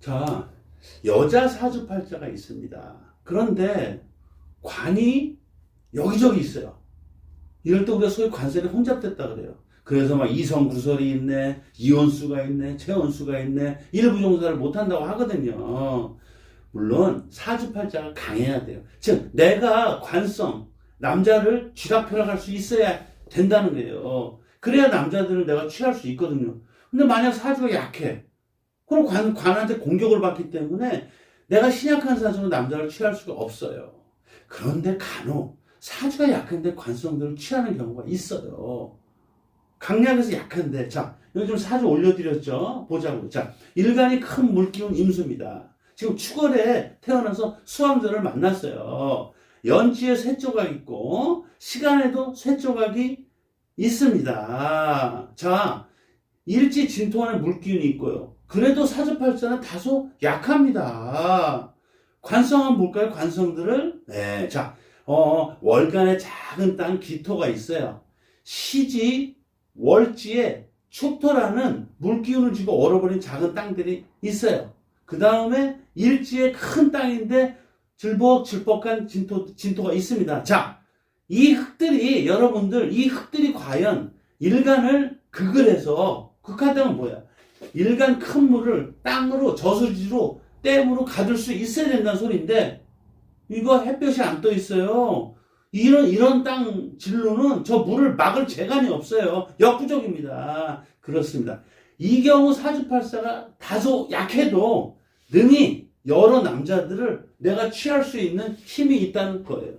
자, 여자 사주팔자가 있습니다. 그런데 관이 여기저기 있어요. 이럴 때 우리가 소위 관세를 혼잡됐다 그래요. 그래서 막 이성 구설이 있네, 이혼수가 있네, 최혼수가 있네, 일부 종사를 못한다고 하거든요. 물론 사주팔자가 강해야 돼요. 즉 내가 관성, 남자를 쥐락펴락할 수 있어야 된다는 거예요. 그래야 남자들을 내가 취할 수 있거든요. 근데 만약 사주가 약해. 그럼 관, 관한테 공격을 받기 때문에 내가 신약한 사주는 남자를 취할 수가 없어요. 그런데 간혹 사주가 약한데 관성들을 취하는 경우가 있어요. 강약에서 약한데, 자, 여기 좀 사주 올려드렸죠? 보자고. 자, 일간이 큰 물기운 임수입니다. 지금 축월에 태어나서 수왕절을 만났어요. 연지에 쇠 조각 있고, 시간에도 쇠 조각이 있습니다. 자, 일지 진토안에 물기운이 있고요. 그래도 사주팔자는 다소 약합니다. 관성은 뭘까요? 관성들을 네, 자, 어, 월간에 작은 땅 기토가 있어요. 시지, 월지에 축토라는 물기운을 쥐고 얼어버린 작은 땅들이 있어요. 그 다음에 일지에 큰 땅인데 질퍽질퍽한 진토, 진토가 있습니다. 자, 이 흙들이, 여러분들, 이 흙들이 과연 일간을 극을 해서, 극하다는 뭐야? 일간 큰 물을 땅으로, 저수지로, 댐으로 가둘 수 있어야 된다는 소리인데, 이거 햇볕이 안 떠 있어요. 이런, 이런 땅 진로는 저 물을 막을 재간이 없어요. 역부족입니다. 그렇습니다. 이 경우 사주팔사가 다소 약해도 능히 여러 남자들을 내가 취할 수 있는 힘이 있다는 거예요.